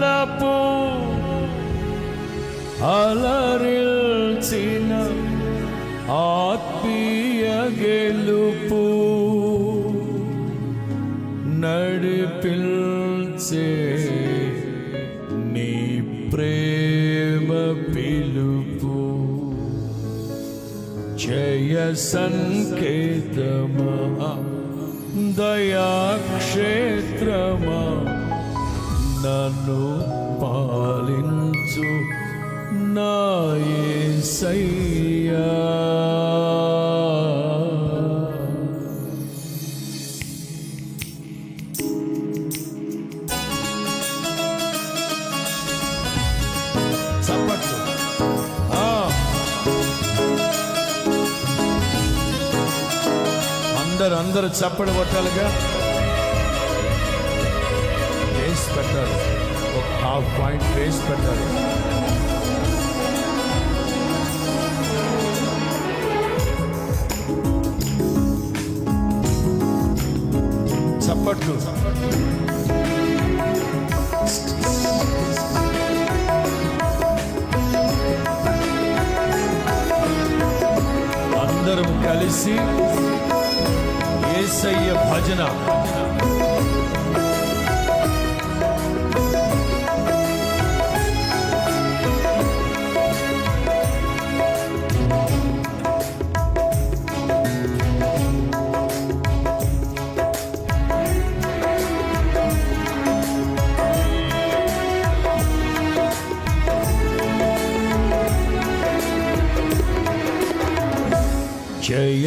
ప్రతి అలరిల్చిన ఆత్మీయ గెలుపు నడిపిల్చే నీ ప్రేమ పిలుపు. జయ సంకేతమా? దయాక్షే చప్పడి కొట్టాలిగా. వేసి పెట్టాలి. ఒక హాఫ్ పాయింట్ వేసి పెట్టాలి. చప్పట్లు. అందరం కలిసి ఏసయ్య భజన జయ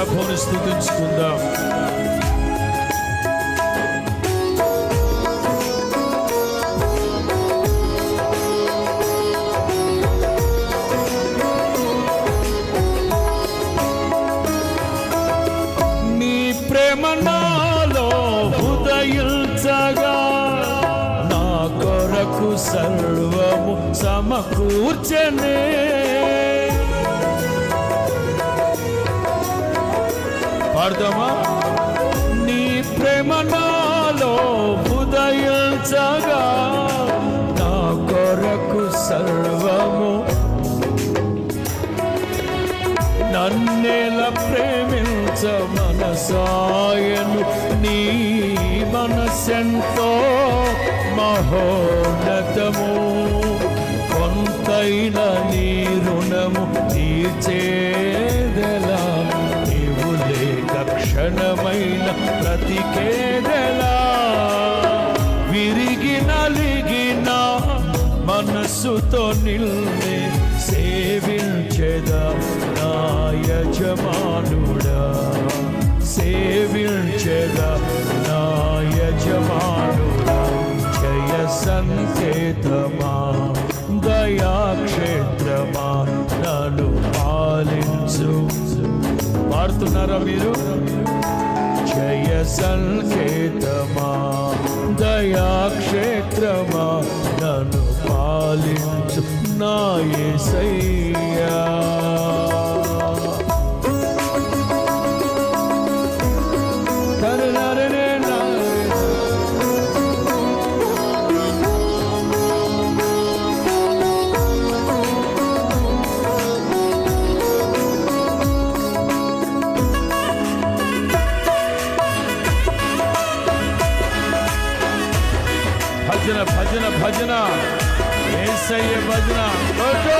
ప్రభువుని స్థుతించుకుందాం. నీ ప్రేమ నాలో ఉదయించగా నా కొరకు సర్వము సమకూర్చనే. పాడదామా? నీ ప్రేమ నాలో ఉదయించగా నా కొరకు సర్వము. నన్నేల ప్రేమించ మనసాయను నీ మనసెంతో మహో నిన్నే సేవించెదా నా యజమానుడా? సేవించెదా నా యజమానుడా? జయ సంకేతమా? దయాక్షేత్రమా? నన్ను పాలించు. పాడుతున్నారా మీరు? జయ సంకేతమా? దయాక్షేత్రమా? నన్ను పాలించు. నా యేసయ్యా భజన కొట్టు.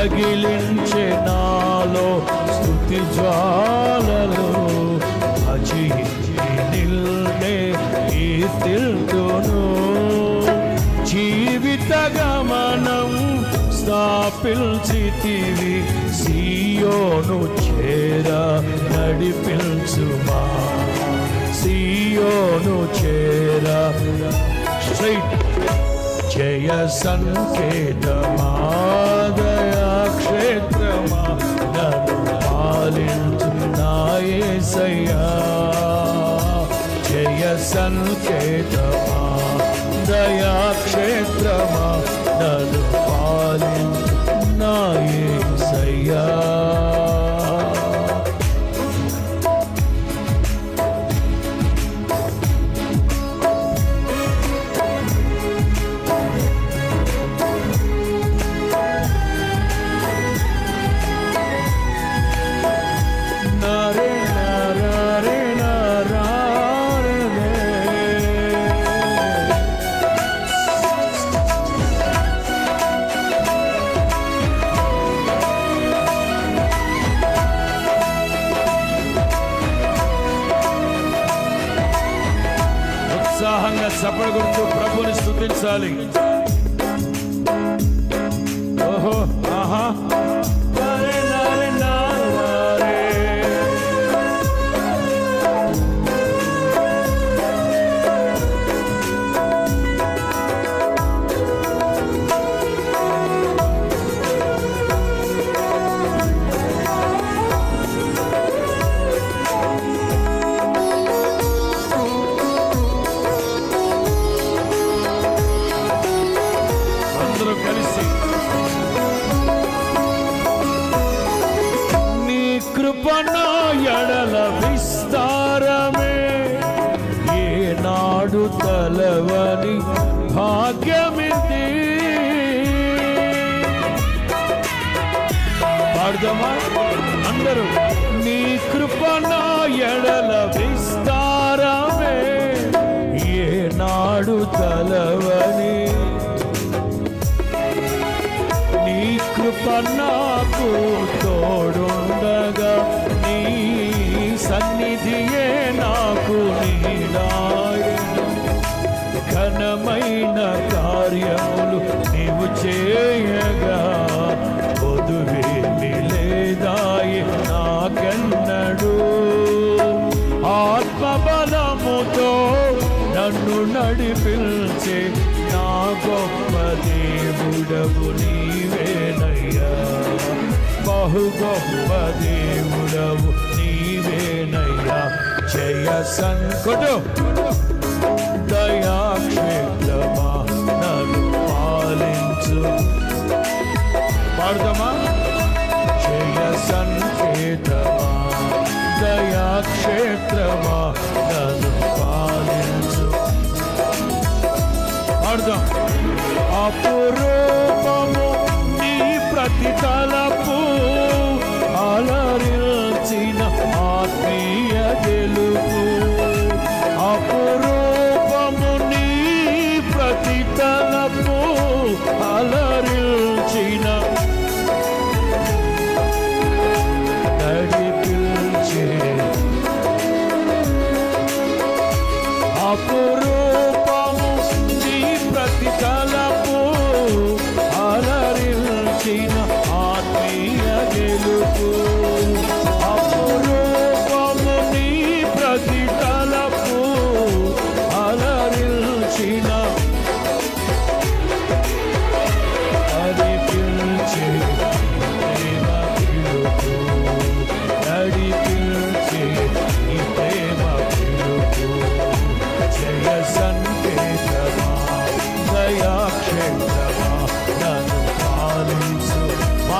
రగిలించే నాలో స్థుతి జ్వాలలు అజయించి నిల్నే కీర్తిల్తును జీవిత గమనం స్థాపించితివి సియోను చేర నడిపించుమా. సియోను చేర స్ట్రైట్. జయ సంకేతమా జయ సంకేతమా Uh-huh. తలవని భాగ్యమిది. పాడదామా? అందరూ నీ కృప నా ఎడల విస్తారమే. ఏనాడు తలవని నీ కృప నాకు తోడుండగా నీ సన్నిధియే నాకు నీడాయి. ఘనమైన కార్యములు నీవు చేయగా పొదువేమి లేదాయి నాకెన్నడు. ఆత్మబలముతో నన్ను నడిపించే నా గొప్ప దేవుడవు నీవేనయ్యా. బహు గొప్ప దేవుడవు నీవేనయ్యా. జయ సంకటు. క్షేత్రమా? నన్ను పాలించు. పాడుదామా జయ సంకేతమా దయాక్షేత్రమా? నన్ను అపురూపము నీ ప్రతికా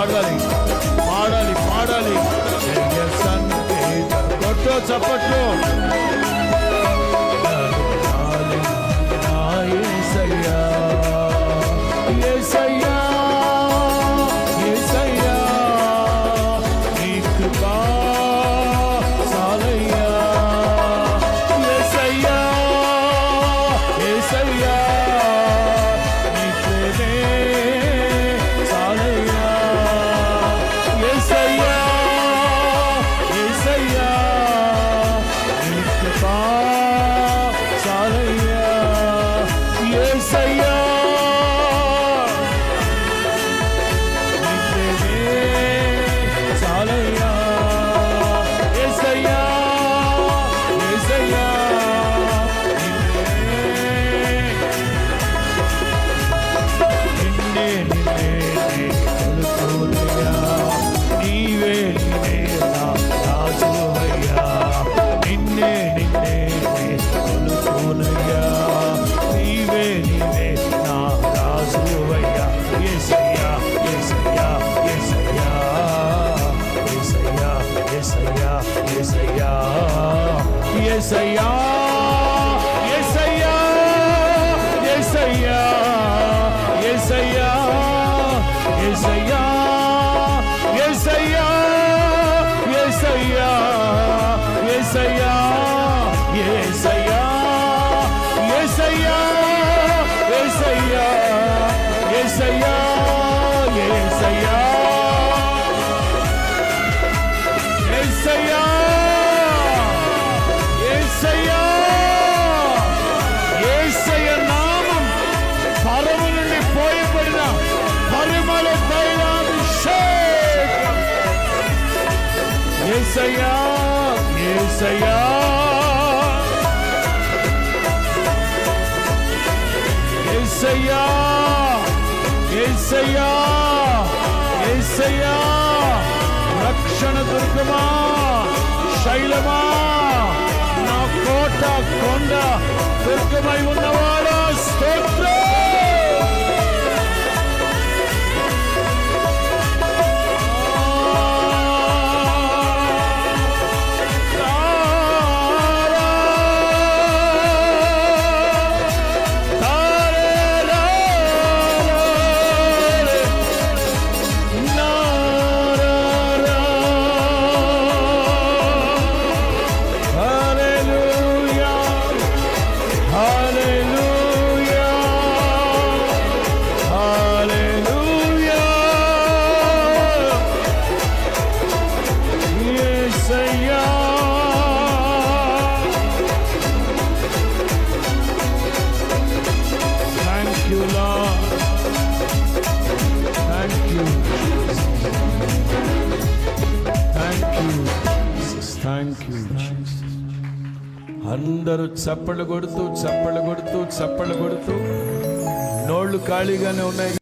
పాడాలి పాడాలి పాడాలి. కొట్టో చప్పట్లు. say, ఏసయా ఏసయా ఏసయా ఏసయా రక్షణ దుర్గమా శైలమా. నా కోట కొండ దుర్గమై ఉన్నవా చప్పళ్ళు కొడుతూ చప్పళ్ళు కొడుతూ చప్పళ్ళు కొడుతూ. నోళ్ళు ఖాళీగానే ఉన్నాయి.